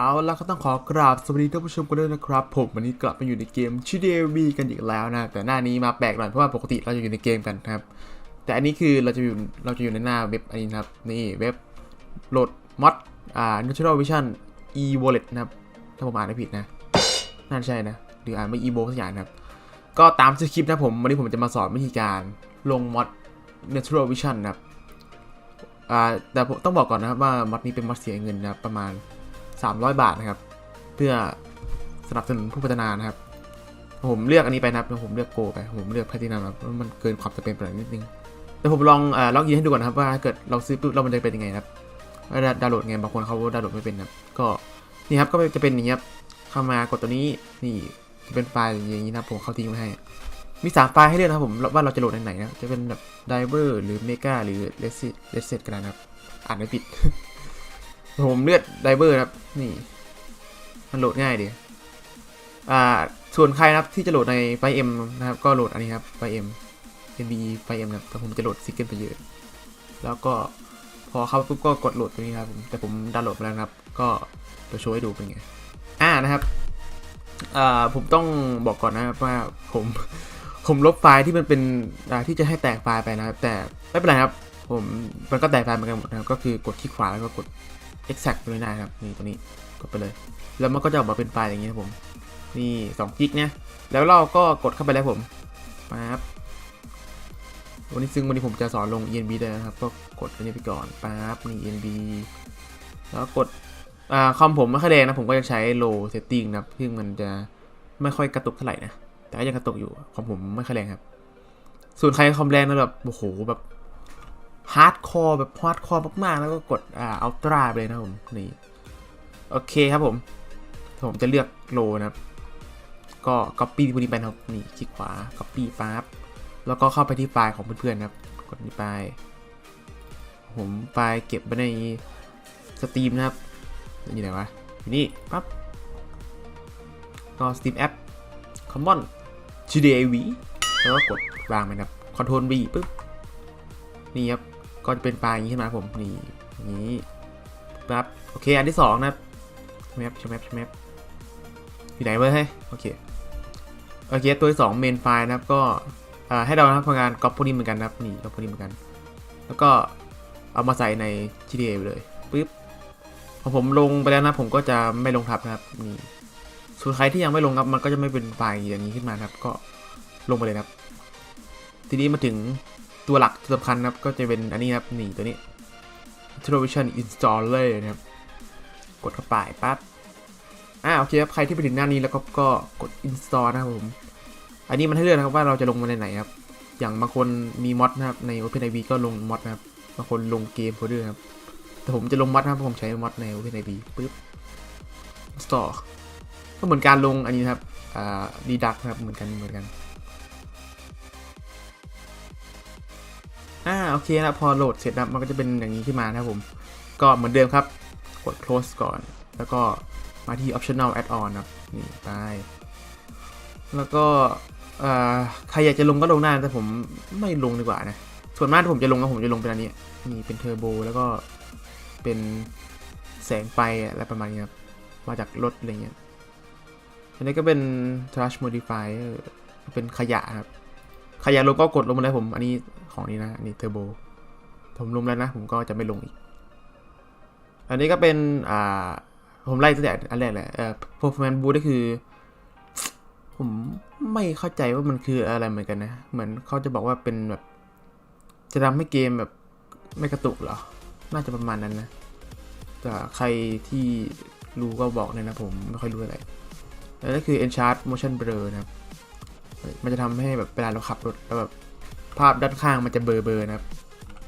เอาล่ะก็ต้องขอกราบสวัสดีท่านผู้ชมกันด้วยนะครับ ผมวันนี้กลับมาอยู่ในเกมชื่อ DLV กันอีกแล้วนะ แต่หน้านี้มาแปลกหน่อยเพราะว่าปกติเราจะอยู่ในเกมกันครับ แต่อันนี้คือเราจะอยู่เราจะอยู่ในหน้าเว็บอันนี้นะครับ นี่เว็บโหลดมอดอ่า Natural Vision e wallet นะครับ ถ้าผมอ่านไม่ผิดนะ น่าจะใช่นะ หรืออ่านไม่ e v o สักอย่างนะครับ ก็ตามสคริปต์นะผมวันนี้ผมจะมาสอนวิธีการลงมอด Natural Vision นะครับอ่าแต่ผมต้องบอกก่อนนะครับว่ามอดนี้เป็นมอดเสียเงินนะประมาณ 300 บาทนะครับ เพื่อสนับสนุนผู้พัฒนานะครับ ผมเลือกอันนี้ไปนะครับผมเลือกโกไปผมเลือกแพทินัมครับเพราะมันเกินความจำเป็นไปนิดนึงแต่ผมลองอล็อกอินให้ดูก่อนนะครับว่าเกิดเราซื้อปุ๊บแล้วมันจะเป็นยังไงครับว่าดาวน์โหลดไงบางคนเขาดาวน์โหลดไม่เป็นนะครับก็นี่ครับก็จะเป็นอย่างนี้ครับเข้ามากดตัวนี้นี่จะเป็นไฟล์อย่างนี้นะผมเขาทิ้งไว้ให้มีสามไฟล์ให้เลือกนะครับผมว่าเราจะโหลดในไหนนะจะเป็นแบบ diver หรือ mega หรือ r e s e t r e s e t ก็ได้นะครับ อ่านไม่ผิด ผมเลือก diver นะครับ นี่ มันโหลดง่ายดี อ่า ส่วนใครนะครับที่จะโหลดในไฟเอ็มนะครับ ก็โหลดอันนี้ครับไฟเอ็ม NB ไฟเอ็มนะครับแต่ผมจะโหลดซิกเกิลไปเยอะ แล้วก็พอเข้าปุ๊บก็กดโหลดตัวนี้นะครับผมแต่ผมดาวน์โหลดมาแล้วครับ ก็จะโชว์ให้ดูเป็นไง อ่านะครับอ่าผมต้องบอกก่อนนะครับว่าผมผมลบไฟล์ที่มันเป็นที่จะให้แตกไฟล์ไปนะครับ แต่ไม่เป็นไรครับ ผมมันก็แตกไฟล์เหมือนกันหมดนะครับ ก็คือกดที่ขวาแล้วก็กด exact ตัวนี้ได้ครับนี่ตัวนี้กดไปเลย แล้วมันก็จะออกมาเป็นไฟล์อย่างนี้ครับผม นี่2กิกเนี่ยแล้วเราก็กดเข้าไปแล้วผมปั๊บวันนี้ซึ่งวันนี้ผมจะสอนลง enb ด้วยนะครับ ก็กดอันนี้ไปก่อนปั๊บนี่ enb แล้วกดอ่าคอมผมไม่ค่อยแรงนะ ผมก็จะใช้ low setting นะซึ่งมันจะไม่ค่อยกระตุกเท่าไหร่นะ แต่ก็ยังกระตุกอยู่ของผมไม่ค่อยแรงครับ ส่วนใครคอมแรงนะแบบโอ้โหแบบ ฮาร์ดคอร์แบบฮาร์ดคอร์มากๆ แล้วก็กดอ่าอัลตร้าไปเลยนะผมนี่โอเคครับผม ผมจะเลือกโลนะครับ ก็ Copy พวกนี้ไปนะครับนี่คลิกขวา Copy ปั๊บแล้วก็เข้าไปที่ไฟล์ของเพื่อนๆนะครับ กดนี้ไป ผมไฟล์เก็บไว้ในสตรีมนะครับอยู่ไหนวะอยู่นี่ปั๊บก็ Steam App Common GDAV แล้วก็กดวางไปนะครับ Ctrl V ปึ๊บนี่ครับ ก็จะเป็นไฟล์อย่างนี้ขึ้นมาครับผมนี่นี้ปั๊บโอเคอันที่สองนะครับแมปแมปแมปอยู่ไหนเว้ยเฮ้ยโอเคโอเคตัวที่สองเมนไฟล์นะครับก็ให้เราทำงานก๊อปพวกนี้เหมือนกันนะครับนี่ก๊อปพวกนี้เหมือนกัน แล้วก็เอามาใส่ใน GTA ไปเลยปึ๊บพอผมลงไปแล้วนะผมก็จะไม่ลงทับนะครับนี่ส่วนใครที่ยังไม่ลงครับมันก็จะไม่เป็นไฟล์อย่างนี้ขึ้นมาครับ ก็ลงไปเลยครับ ทีนี้มาถึง ตัวหลักตัวสำคัญนะครับก็จะเป็นอันนี้ครับนี่ตัวนี้ Television Installer นะครับ กดเข้าไปปั๊บอ่าโอเคครับ ใครที่ไปถึงหน้านี้แล้วก็ก็กด install นะครับผม อันนี้มันให้เลือกนะครับว่าเราจะลงมาในไหนครับ อย่างบางคนมีมอดนะครับใน OpenIV ก็ลงมอดนะครับ บางคนลงเกมโฟลเดอร์ครับ แต่ผมจะลงมอดนะครับผมใช้มอดใน OpenIV ปึ๊บ install ก็เหมือนการลงอันนี้ครับ อ่า deduct นะครับ เหมือนกันเหมือนกัน อ่าโอเคนะพอโหลดเสร็จนะมันก็จะเป็นอย่างนี้ขึ้นมานะครับผม ก็เหมือนเดิมครับ กด close ก่อน แล้วก็มาที่ optional add on นะครับนี่ไปแล้วก็อ่อใครอยากจะลงก็ลงได้แต่ผมไม่ลงดีกว่านะ ส่วนมากที่ผมจะลงก็ผมจะลงเป็นอันนี้นี่เป็นเทอร์โบแล้วก็เป็นแสงไฟอะไรประมาณนี้ครับ มาจากรถอะไรเงี้ย อันนี้ก็เป็น trash modifier เป็นขยะครับ ใครอยากลงก็กดลงมาเลยผม อันนี้ของนี้นะอันนี้เทอร์โบผมลงแล้วนะ ผมก็จะไม่ลงอีก อันนี้ก็เป็น อ่า ผมไล่ตั้งแต่อันแรกแหละเอ่อ performance boost ก็คือ ผมไม่เข้าใจว่ามันคืออะไรเหมือนกันนะ เหมือนเขาจะบอกว่าเป็นแบบ จะทำให้เกมแบบไม่กระตุกเหรอ น่าจะประมาณนั้นนะแต่ใครที่รู้ก็บอกเลยนะผมไม่ค่อยรู้อะไรแล้วก็คือ enchant motion blur นะครับ มันจะทำให้แบบเวลาเราขับรถแล้วแบบภาพด้านข้างมันจะเบลอๆนะครับ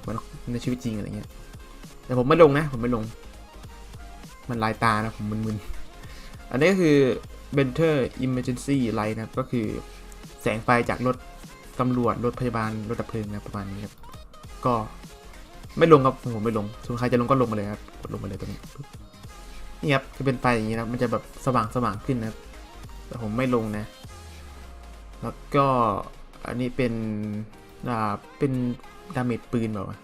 เหมือนในชีวิตจริงอะไรเงี้ย แต่ผมไม่ลงนะ ผมไม่ลง มันลายตานะผมมึนๆ อันนี้ก็คือ Better Emergency Light นะครับ ก็คือแสงไฟจากรถตำรวจรถพยาบาลรถดับเพลิงนะประมาณนี้ครับ ก็ไม่ลงครับผมไม่ลงส่วนใครจะลงก็ลงมาเลยครับกดลงมาเลยตรงนี้นี่ครับจะเป็นไฟอย่างนี้นะมันจะแบบสว่างสว่างขึ้นนะครับแต่ผมไม่ลงนะ แล้วก็อันนี้เป็นอ่าเป็นดาเมจปืนแบบว่า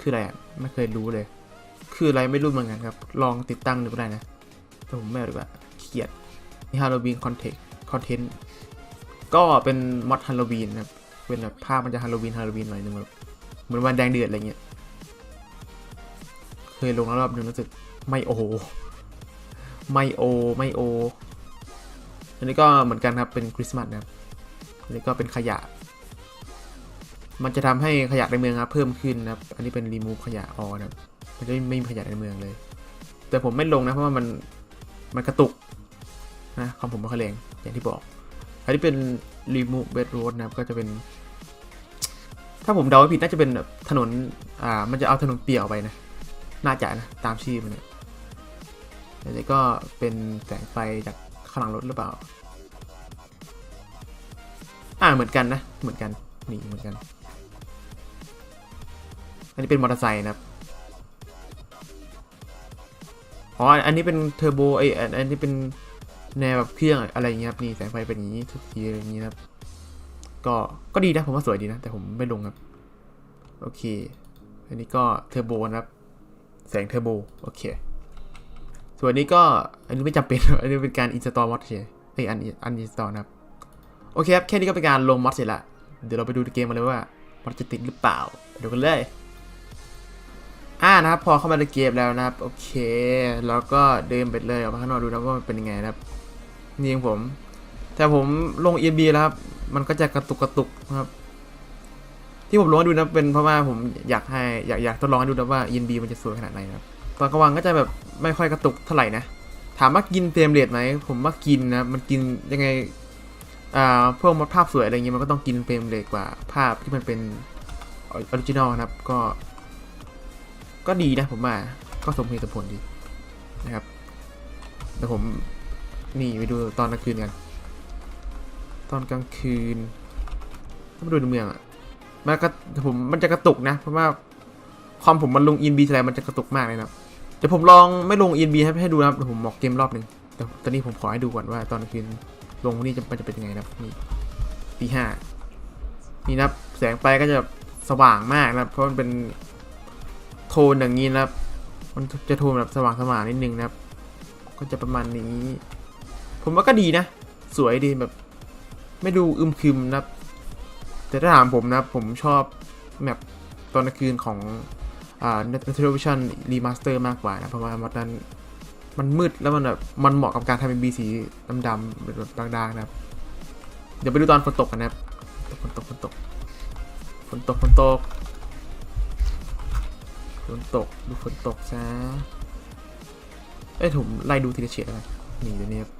คืออะไรอะไม่เคยรู้เลย คืออะไรไม่รู้เหมือนกันครับ ลองติดตั้งดูก็ได้นะแต่ผมไม่เอาดีกว่าขี้เกียดนี่ฮาโลวีนคอนเทนต์คอนเทนต์ก็เป็นมอดฮาโลวีนนะครับเป็นแบบภาพมันจะฮาโลวีนฮาโลวีนหน่อยนึงแบบเหมือนวันแดงเดือดอะไรเงี้ยเคยลงแล้วรอบนึงรู้สึกไม่โอ ไม่โอ ไม่โอ อันนี้ก็เหมือนกันครับเป็นคริสต์มาสนะครับอันนี้ก็เป็นขยะ มันจะทำให้ขยะในเมืองครับเพิ่มขึ้นนะครับ อันนี้เป็นรีมูฟขยะออนะครับมันจะไม่มีขยะในเมืองเลย แต่ผมไม่ลงนะเพราะว่ามันมันกระตุกนะความผมไม่ค่อยแรงอย่างที่บอก อันนี้เป็นรีมูฟเบดโรดนะครับก็จะเป็น ถ้าผมเดาไม่ผิดน่าจะเป็นแบบถนนอ่ามันจะเอาถนนเปี่ยวไปนะน่าจะนะตามชื่อมันเนี่ยอันนี้ก็เป็นแสงไฟจาก ข้างหลังรถหรือเปล่า อ่าเหมือนกันนะ เหมือนกันนี่เหมือนกัน อันนี้เป็นมอเตอร์ไซค์นะครับอ๋ออันนี้เป็นเทอร์โบไออันนี้เป็นแนวแบบเครื่องอะไรอย่างเงี้ยครับนี่แสงไฟเป็นอย่างนี้ทุกทีอะไรอย่างงี้นะครับ ก็ก็ดีนะผมว่าสวยดีนะ แต่ผมไม่ลงครับ โอเค อันนี้ก็เทอร์โบนะครับ แสงเทอร์โบ โอเค ส่วนนี้ก็อันนี้ไม่จำเป็น อันนี้เป็นการ install mod เฉยเอ้ยอันอัน install นะครับ โอเคครับ แค่นี้ก็เป็นการลง mod เสร็จละ เดี๋ยวเราไปดูเกมกันเลยว่ามันจะติดหรือเปล่าเดี๋ยวกันเลย อ่านะครับ พอเข้ามาในเกมแล้วนะครับ โอเค แล้วก็เดินไปเลยออกมาข้างนอกดูนะว่ามันเป็นยังไงนะครับ นี่เองผม แต่ผมลง EB แล้วครับ มันก็จะกระตุกกระตุกนะครับที่ผมลงดูนะเป็นเพราะว่าผมอยากให้อยากอยากทดลองให้ดูนะว่า ENB มันจะสวยขนาดไหนนะครับ ตอนกลางวันก็จะแบบไม่ค่อยกระตุกเท่าไหร่นะ ถามว่ากินเฟรมเรทไหมผมว่ากินนะ มันกินยังไงอ่าพวกมดภาพสวยอะไรเงี้ยมันก็ต้องกินเฟรมเรทกว่าภาพที่มันเป็นออริจินอลนะครับก็ ก็ดีนะผมว่าก็สมเหตุสมผลดีนะครับแต่ผมนี่ไปดูตอนกลางคืนกัน ตอนกลางคืนถ้ามาดูในเมืองอะมันก็ผมมันจะกระตุกนะ เพราะว่าความผมมันลงอินบีอะไรมันจะกระตุกมากเลยนะครับ เดี๋ยวผมลองไม่ลงอินบีให้ให้ดูนะครับเดี๋ยวผมบอกเกมรอบหนึ่งแต่ตอนนี้ผมขอให้ดูก่อนว่าตอนกลางคืนลงนี้จะมันจะเป็นยังไงนะครับนี่ตีห้านี่นะครับแสงไฟก็จะสว่างมากนะครับเพราะมันเป็นโทนอย่างนี้นะครับ มันจะโทนแบบสว่างสว่างนิดนึงนะครับ ก็จะประมาณนี้ ผมว่าก็ดีนะ สวยดีแบบ ไม่ดูอึมครึมนะครับ แต่ถ้าถามผมนะผมชอบแบบตอนกลางคืนของ อ่า Natural Vision Remaster มากกว่านะ เพราะว่ามันนั้น มันมืดแล้วมันแบบมันเหมาะกับการทำเป็นบีสีดำๆแบบด่างๆนะครับ เดี๋ยวไปดูตอนฝนตกกันนะครับฝนตกฝนตกฝนตกฝนตกฝนตกดูฝนตกซะเอ้ยผมไล่ดูทีละเฉดแล้วกันนี่เดี๋ยวนี้ครับ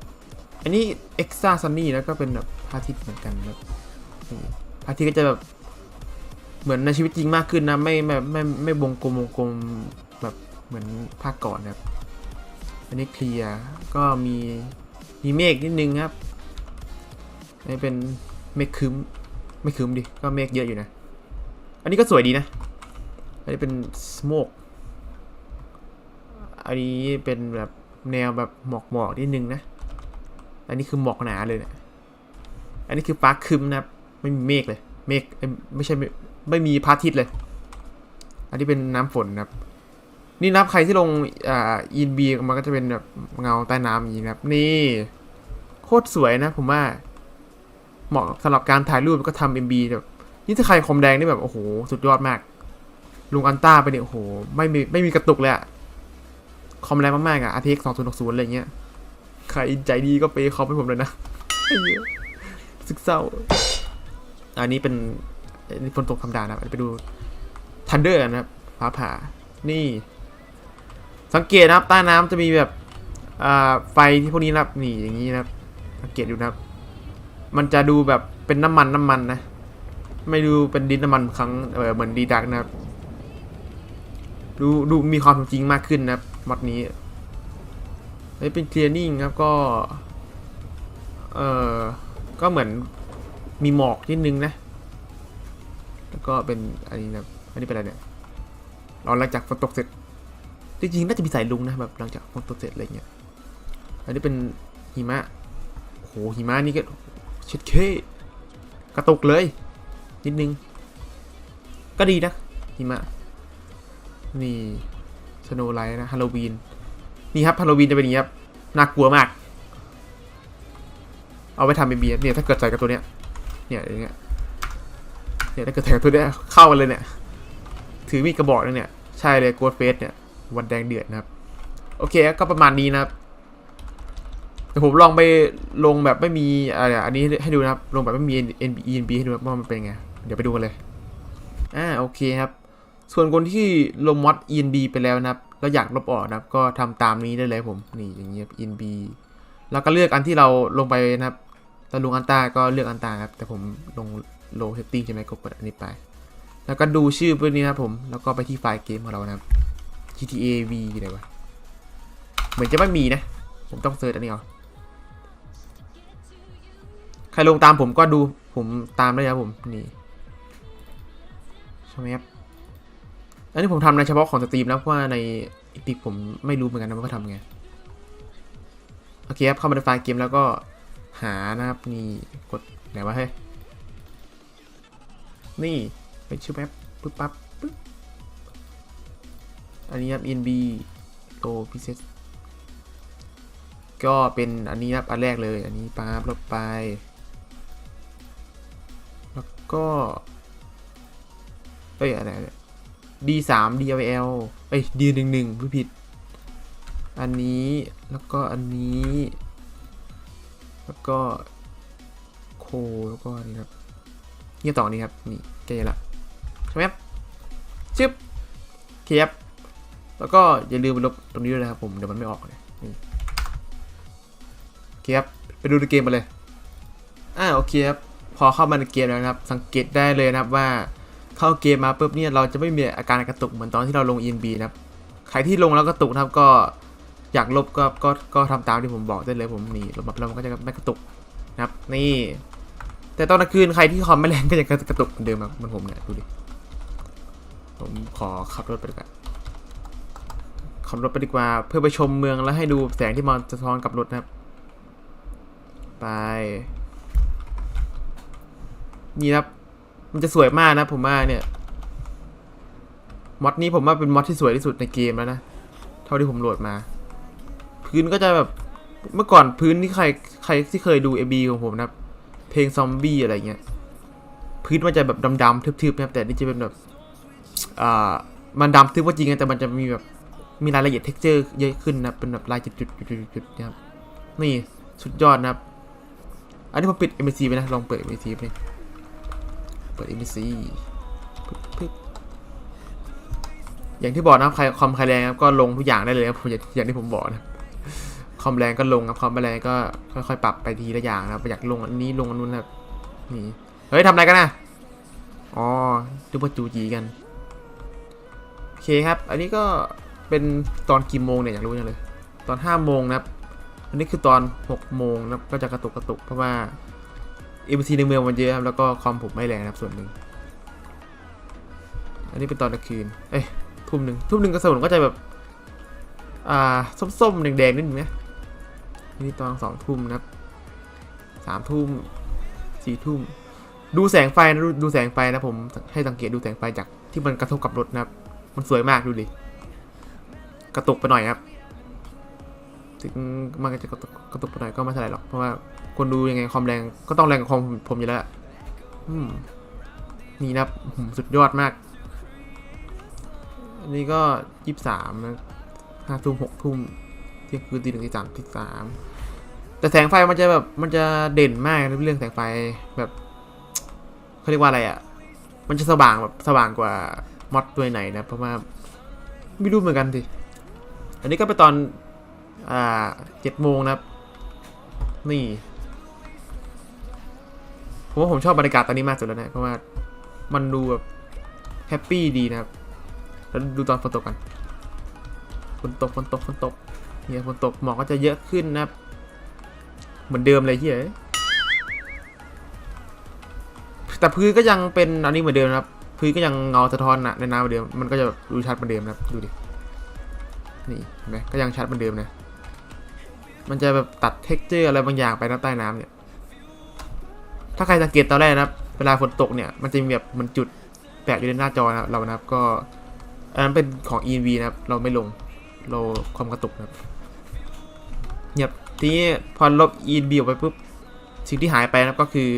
อันนี้ Extra Sunny แล้วก็เป็นแบบพระอาทิตย์เหมือนกันนะครับพระอาทิตย์ก็จะแบบ เหมือนในชีวิตจริงมากขึ้นนะ ไม่ไม่ไม่ไม่วงกลมวงกลมแบบเหมือนภาคก่อนนะครับ อันนี้เคลียร์ก็มีมีเมฆนิดนึงครับอันนี้เป็นเมฆครึ้มไม่ครึ้มดิ ก็เมฆเยอะอยู่นะ อันนี้ก็สวยดีนะ อันนี้เป็นสโมกอันนี้เป็นแบบแนวแบบหมอกหมอกนิดนึงนะ อันนี้คือหมอกหนาเลยนะอันนี้คือฟ้าครึ้มนะครับ ไม่มีเมฆเลย เมฆไม่ใช่ ไม่มีพระอาทิตย์เลย อันนี้เป็นน้ำฝนนะครับ นี่รับใครที่ลงอ่าอินบีมันก็จะเป็นแบบเงาใต้น้ำอย่างนี้นะครับ นี่โคตรสวยนะ ผมว่า เหมาะสำหรับการถ่ายรูปก็ทำเอ็มบีแบบนี่ถ้าใครคอมแดงนี่แบบโอ้โหสุดยอดมาก ลุงอันต้าไปเนี่ยโอ้โหไม่มีไม่มีกระตุกเลยอะคอมแรงมากๆอะอาทีเอ็กสองศูนย์หกศูนย์อะไรเงี้ยใครใจดีก็ไปคอมให้ผมเลยนะ สึกเศร้า อันนี้เป็น นนี้ฝนตกธรรมดานะครับไปดูทันเดอร์นะครับฟ้าผ่านี่ สังเกตนะครับใต้น้ำจะมีแบบไฟที่พวกนี้นะครับนี่อย่างนี้นะครับสังเกตดูนะครับ มันจะดูแบบเป็นน้ำมันน้ำมันนะ ไม่ดูเป็นดินน้ำมันครั้งเหมือนดีดักนะครับดูดูมีความจริงมากขึ้นนะครับมอดนี้อันนี้เป็นเคลียร์นิ่งครับก็ เออก็เหมือนมีหมอกนิดนึงนะ แล้วก็เป็นอันนี้นะอันนี้เป็นอะไรเนี่ยเราหลังจากฝนตกเสร็จ จริงๆน่าจะมีสายลุงนะแบบหลังจากฝนตกเสร็จอะไรเงี้ย อันนี้เป็นหิมะโอ้โหหิมะนี่ก็เช็ดเคกระตุกเลย นิดนึง ก็ดีนะหิมะ นี่สโนไลท์นะฮาโลวีน นี่ครับฮาโลวีนจะเป็นอย่างนี้ครับน่ากลัวมาก เอาไปทำเป็นเบียร์เนี่ยถ้าเกิดใส่กับตัวเนี้ยเนี่ยอย่างเงี้ย เนี่ยถ้าเกิดใส่กับตัวเนี้ยเข้ากันเลยเนี่ย ถือมีดกระบอกนึงเนี่ย ใช่เลยโกดเฟสเนี่ย วันแดงเดือดนะครับ โอเคก็ประมาณนี้นะครับเดี๋ยวผมลองไปลงแบบไม่มีอะไรอะอันนี้ให้ดูนะครับ ลงแบบไม่มี N B E N B ให้ดูว่ามันเป็นไง เดี๋ยวไปดูกันเลย อ่าโอเคครับ ส่วนคนที่ลงมอด ENB ไปแล้วนะครับแล้วอยากลบออกนะครับ ก็ทำตามนี้ได้เลยผม นี่อย่างเงี้ย ENB แล้วก็เลือกอันที่เราลงไปนะครับถ้าลงอันตาก็เลือกอันตาครับ แต่ผมลง low setting ใช่ไหมก็กดอันนี้ไป แล้วก็ดูชื่อพวกนี้นะครับผม แล้วก็ไปที่ไฟล์เกมของเรานะครับ GTA V อะไรวะ เหมือนจะไม่มีนะ ผมต้องเซิร์ชอันนี้เอาใครลงตามผมก็ดูผมตามได้ครับผม นี่ใช่ไหมครับอันนี้ผมทำในเฉพาะของสตรีมนะเพราะว่าในอีพิผมไม่รู้เหมือนกันนะว่าเขาทำไงโอเคครับเข้ามาในไฟล์เกมแล้วก็หานะครับนี่กดไหนวะเฮ้ย นี่เป็นชื่อแป๊บปึ๊บปั๊บปึ๊บอันนี้ครับ NB O p i c ก็เป็นอันนี้ครับอันแรกเลยอันนี้ปั๊บลบไป แล้วก็เอ้ยอะไรอะไร D สาม DLL เอ้ย D หนึ่งหนึ่งผู้ผิด อันนี้แล้วก็อันนี้ แล้วก็โคแล้วก็นี่ครับ เนี่ยต่อนี้ครับ นี่แกละใช่ไหมครับชึบเคครับแล้วก็อย่าลืมไปลบตรงนี้ด้วยนะครับผม เดี๋ยวมันไม่ออกเลยนี่โอเคครับ ไปดูในเกมมาเลย อ่าโอเคครับ พอเข้ามาในเกมแล้วนะครับ สังเกตได้เลยนะครับว่าเข้าเกมมาปุ๊บเนี่ยเราจะไม่มีอาการกระตุกเหมือนตอนที่เราลง ENB นะครับ ใครที่ลงแล้วกระตุกนะครับก็อยากลบก็ก็ก็ทำตามที่ผมบอกได้เลยผมนี่ลบมาแล้วมันก็จะไม่กระตุกนะครับ นี่ แต่ตอนกลางคืนใครที่คอมไม่แรงก็ยังกระตุกเหมือนเดิมครับเหมันผมเนี่ยดูดิ ผมขอขับรถไปดีกว่าขับรถไปดีกว่า เพื่อไปชมเมืองแล้วให้ดูแสงที่มันสะท้อนกับรถนะครับ ไป นี่ครับ มันจะสวยมากนะผมว่าเนี่ยมอดนี้ผมว่าเป็นมอดที่สวยที่สุดในเกมแล้วนะ เท่าที่ผมโหลดมา พื้นก็จะแบบเมื่อก่อนพื้นที่ใครใครที่เคยดู AB ของผมนะครับ เพลงซอมบี้อะไรเงี้ยพื้นมันจะแบบดำๆทึบๆนะครับแต่นี่จะเป็นแบบอ่ามันดำทึบก็จริงนะแต่มันจะมีแบบมีรายละเอียดเท็กเจอร์เยอะขึ้นนะเป็นแบบลายจุดๆๆๆนะครับนี่สุดยอดนะครับอันนี้ผมปิด MSC ไปนะลองเปิด MSC ไปเปิด MSC ปึ๊บอย่างที่บอกนะครับใครคอมใครแรงครับก็ลงทุกอย่างได้เลยครับผมอย่างที่ผมบอกนะ อมแรงก็ลงครับคอมไม่แรงก็ค่อยๆปรับไปทีละอย่างนะครับอยากลงอันนี้ลงอันนู้นนะครับนี่เฮ้ยทำอะไรกันนะอ๋อดูว่าจูจีกันโอเคครับ อันนี้ก็เป็นตอนกี่โมงเนี่ยอยากรู้จังเลย ตอนห้าโมงนะครับ อันนี้คือตอนหกโมงนะก็จะกระตุกกระตุกเพราะว่าเอ็มซีในเมืองมันเยอะครับแล้วก็คอมผมไม่แรงนะครับส่วนหนึ่งอันนี้เป็นตอนกลางคืน เอ้ยทุ่มหนึ่งทุ่มหนึ่งกระสุนก็จะแบบ อ่า ส้มๆ แดงๆนิดนึงนะ นี่ตอนสองทุ่มนะครับสามทุ่มสี่ทุ่ม ดูแสงไฟนะดูดูแสงไฟนะผม ให้สังเกตดูแสงไฟจากที่มันกระทบกับรถนะครับ มันสวยมากดูดิ กระตุกไปหน่อยครับ ถึงมันจะกระตุกกระตุกไปหน่อยก็ไม่เท่าไหร่หรอก เพราะว่าคนดูยังไงความแรงก็ต้องแรงกว่าคอมผมอยู่แล้วอืมนี่นะครับสุดยอดมากอันนี้ก็ยี่สิบสามนะห้าทุ่มหกทุ่ม เที่ยงคืนตีหนึ่งตีสามตีสามแต่แสงไฟมันจะแบบมันจะเด่นมากในเรื่องแสงไฟแบบเขาเรียกว่าอะไรอะ่ะ มันจะสว่างแบบสว่างกว่ามอดตัวไหนนะเพราะว่าไม่รู้เหมือนกันสิอันนี้ก็ไปตอนอ่าเจ็ดโมงนะครับ นี่ผมว่าผมชอบบรรยากาศตอนนี้มากสุดแล้วนะเพราะว่ามันดูแบบแฮปปี้ดีนะครับแล้วดูตอนฝนตกกันฝนตกฝนตกฝนตก เนี่ยฝนตกหมอกก็จะเยอะขึ้นนะครับ เหมือนเดิมเลยเฮียแต่พื้นก็ยังเป็นอันนี้เหมือนเดิมนะครับ พื้นก็ยังเงาสะท้อนนะในน้ำเหมือนเดิม มันก็จะดูชัดเหมือนเดิมนะครับ ดูดิ นี่เห็นไหมก็ยังชัดเหมือนเดิมนะ มันจะแบบตัดเท็กเจอร์อะไรบางอย่างไปนะใต้น้ำเนี่ย ถ้าใครสังเกตตอนแรกนะครับ เวลาฝนตกเนี่ย มันจะมีแบบมันจุดแปะอยู่ในหน้าจอนะเรานะครับ ก็อันนั้นเป็นของ E.V. นะครับ เราไม่ลง เราความกระตุกนะครับ เงียบทีนี้พอลบ e n b ออกไปปุ๊บสิ่งที่หายไปนะครับก็คือ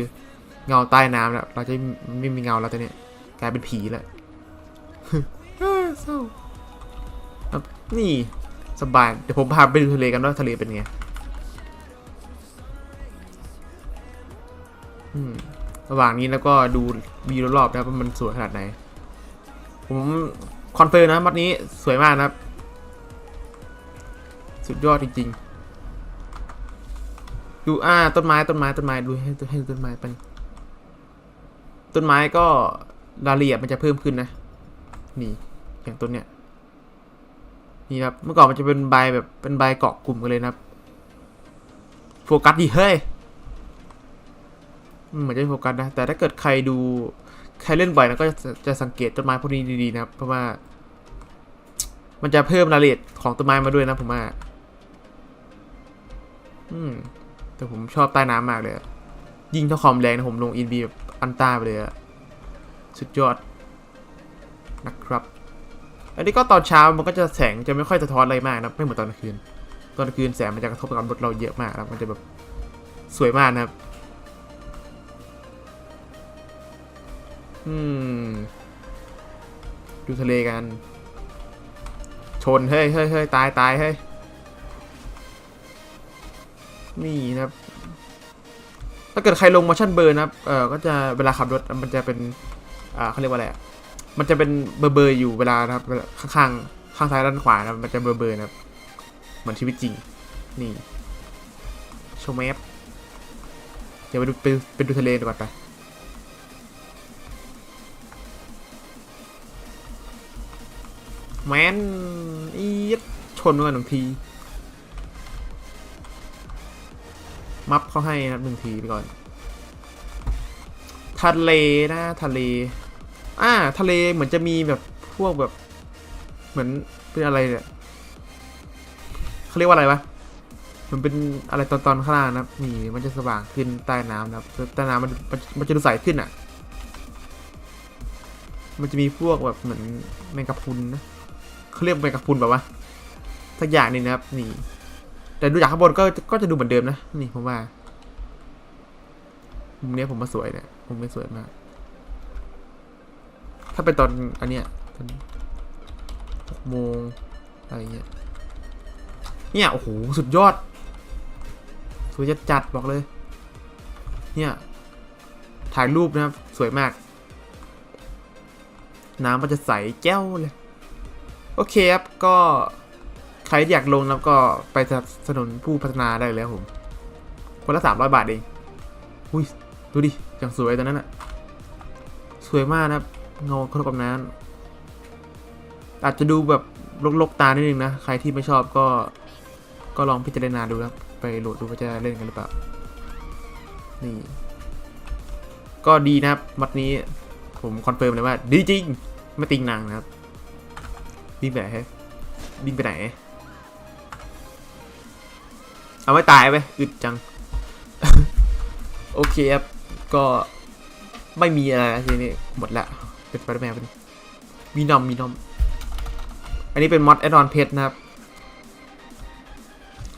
เงาใต้น้ำแล้วเราจะไม่มีเงาแล้วตอนเนี้ยกลายเป็นผีแล้วเฮ้ยเศร้าครับนี่สบายเดี๋ยวผมพาไปดูทะเลกันว่าทะเลเป็นไงอืมระหว่างนี้แล้วก็ดูวิวรอบๆนะครับว่ามันสวยขนาดไหน ผมคอนเฟิร์มนะมัดนี้สวยมากนะครับ สุดยอดจริงๆ ดูอ่าต้นไม้ต้นไม้ต้นไม้ดูให้ให้ดูต้นไม้ไป ต้นไม้ก็รายละเอียดมันจะเพิ่มขึ้นนะ นี่อย่างต้นเนี้ยนี่ครับเมื่อก่อนมันจะเป็นใบแบบเป็นใบเกาะกลุ่มกันเลยนะครับ โฟกัสดิเฮ้ยเหมือนจะโฟกัสนะ แต่ถ้าเกิดใครดูใครเล่นบ่อยนะก็จะจะสังเกตต้นไม้พวกนี้ดีๆนะครับ เพราะว่า มันจะเพิ่มรายละเอียดของต้นไม้มาด้วยนะผมว่าอืม แต่ผมชอบใต้น้ำมากเลยยิ่งถ้าความแรงนะผมลงอินบีแบบอันต้าไปเลยอะสุดยอดนะครับ อันนี้ก็ตอนเช้ามันก็จะแสงจะไม่ค่อยสะท้อนอะไรมากนะไม่เหมือนตอนกลางคืน ตอนกลางคืนแสงมันจะกระทบกับรถเราเยอะมากแล้วมันจะแบบสวยมากนะครับ อืม ดูทะเลกัน ชน เฮ้ยเฮ้ยเฮ้ยตายตายเฮ้ย นี่นะครับ ถ้าเกิดใครลง motion blur นะครับ เออก็จะเวลาขับรถมันจะเป็น อ่าเขาเรียกว่าอะไรมันจะเป็นเบอร์เบอร์อยู่เวลานะครับข้างๆข้างซ้ายด้านขวานะมันจะเบอร์เบอร์นะครับ เหมือนชีวิตจริง นี่โชว์แมปเดี๋ยวไปดูไปไปดูทะเลดีกว่าไปแมนอีดชนกันหนึ่งที มัฟเขาให้นะครับหนึ่งทีไปก่อน ทะเลนะทะเล อ่า ทะเลเหมือนจะมีแบบพวกแบบ เหมือนเป็นอะไรเนี่ยเขาเรียกว่าอะไรวะมันเป็นอะไรตอนตอนข้างล่างนะนี่มันจะสว่างขึ้นใต้น้ำนะครับใต้น้ำมันมันจะดูใสขึ้นอะ มันจะมีพวกแบบเหมือนแมงกะพรุนนะเขาเรียกแมงกะพรุนแบบว่าสักอย่างนึงนะครับนี่ แต่ดูจากข้างบนก็ก็จะดูเหมือนเดิมนะ นี่ผมว่ามุมนี้ผมว่าสวยเนี่ยมุมนี้สวยมาก ถ้าเป็นตอนอันเนี้ยตอนหกโมงอะไรเงี้ย เนี่ยโอ้โหสุดยอดสวยจัดจัดบอกเลย เนี่ย ถ่ายรูปนะครับ สวยมาก น้ำมันจะใสแก้วเลย โอเคครับก็ ครที่อยากลงแล้วก็ไปสนับสนุนผู้พัฒนาได้เลยครับผม คนละสามร้อยบาทเองอุ้ยดูดิอย่างสวยตอนนั้นอะสวยมากนะเงาคารพกับน้ำอาจจะดูแบบลกๆตานิดนึงนะ ใครที่ไม่ชอบก็ ก็ลองพิจารณาดูครับ ไปโหลดดูว่าจะเล่นกันหรือเปล่า นี่ ก็ดีนะครับ มัดนี้ผมคอนเฟิร์มเลยว่า ดีจริง ไม่ติงนางนะครับบินไปไหนฮะบินไปไหน เอาไว้ตายไปอึดจัง โอเคครับ ก็ไม่มีอะไรทีนี้หมดละ เป็นไปได้ไหมเป็นมีนอมมีนอม อันนี้เป็นมอดแอดอนเพชนะครับ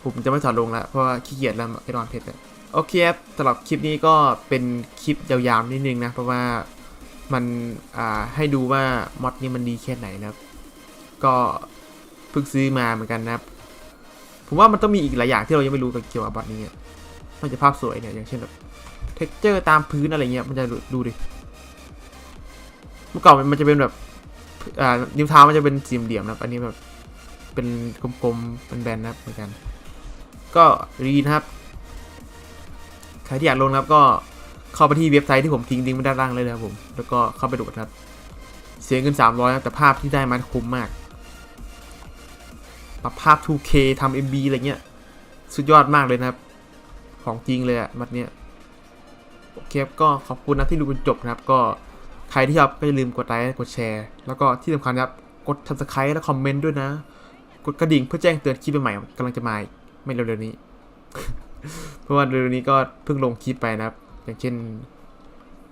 ผมจะไม่ถอดลงแล้วเพราะว่าขี้เกียจแล้วแอดอนเพชรโอเคครับสำหรับคลิปนี้ก็เป็นคลิปยาวๆนิดนึงนะ เพราะว่ามันให้ดูว่ามอดนี้มันดีแค่ไหนนะครับ ก็เพิ่งซื้อมาเหมือนกันนะครับ ผมว่ามันต้องมีอีกหลายอย่างที่เรายังไม่รู้เกี่ยวกับบอทนี้อะมันจะภาพสวยเนี่ยอย่างเช่นแบบเท็กเจอร์ตามพื้นอะไรเงี้ยมันจะดูดูดิเมื่อก่อนมันจะเป็นแบบอ่านิ้วเท้ามันจะเป็นสี่เหลี่ยมนะครับอันนี้แบบเป็นกลมๆเป็นแบนนะครับเหมือนกัน ก็รีนะครับใครที่อยากลงนะครับก็เข้าไปที่เว็บไซต์ที่ผมทิ้งลิงก์ไว้ด้านล่างเลยนะครับผม แล้วก็เข้าไปดูกันครับ เสียเงิน300นะแต่ภาพที่ได้มาคุ้มมาก ปรับภาพ 2K ทำ MB อะไรเงี้ย สุดยอดมากเลยนะครับ ของจริงเลยอะมัดเนี้ย โอเคครับ ก็ขอบคุณนะที่ดูจนจบนะครับ ก็ใครที่ชอบก็อย่าลืมกดไลค์ กดแชร์ แล้วก็ที่สำคัญนะครับ กด subscribe และคอมเมนต์ด้วยนะ กดกระดิ่งเพื่อแจ้งเตือนคลิปใหม่ๆกำลังจะมาอีกไม่เร็วๆนี้ เพราะว่าเร็วๆนี้ก็เพิ่งลงคลิปไปนะครับ อย่างเช่น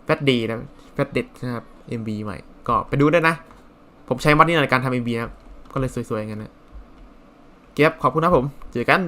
แฟตดีนะแฟตเด็ดนะครับ MB ใหม่ ก็ไปดูได้นะ ผมใช้มัดนี้ในการทำ MB นะครับ ก็เลยสวยๆอย่างนั้นนะ เก็บขอบคุณนะผม เจอกัน